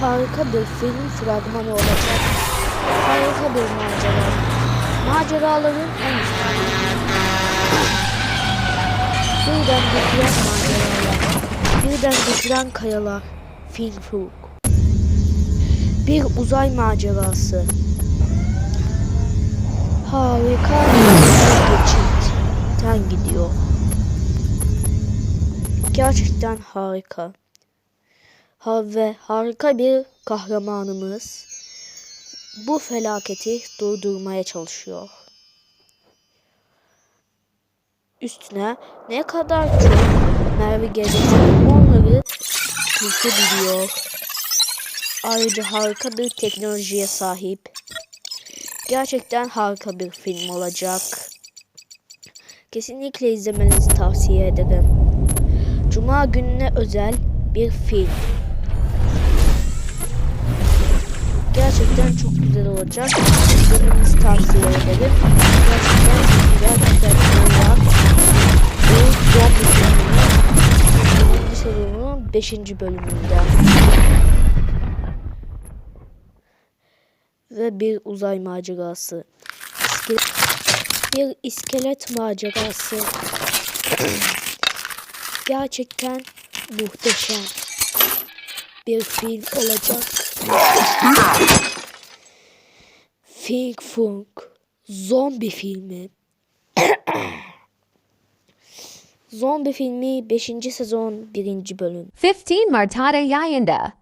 Harika bir film fragmanı olacak. Harika bir macera. Maceraların en üstünde. Birden düşüren maceralar. Birden düşüren kayalar. Film Hook. Bir uzay macerası. Harika bir geçitten gidiyor. Gerçekten harika. Ha ve harika bir kahramanımız bu felaketi durdurmaya çalışıyor. Üstüne ne kadar çok mermi gelecek onları kurtarabiliyor. Ayrıca harika bir teknolojiye sahip. Gerçekten harika bir film olacak. Kesinlikle izlemenizi tavsiye ederim. Cuma gününe özel bir film. Gerçekten çok güzel olacak. İzlemenizi tavsiye ederim. Gerçekten güzel güzel var. Bu zombi filminin 1. sezonunun 5. bölümünde. Ve bir uzay macerası. İskelet, bir iskelet macerası. Gerçekten muhteşem bir film olacak. Fink Funk zombi filmi. zombi filmi 5. sezon 1. bölüm. 15 Martada Yayanda.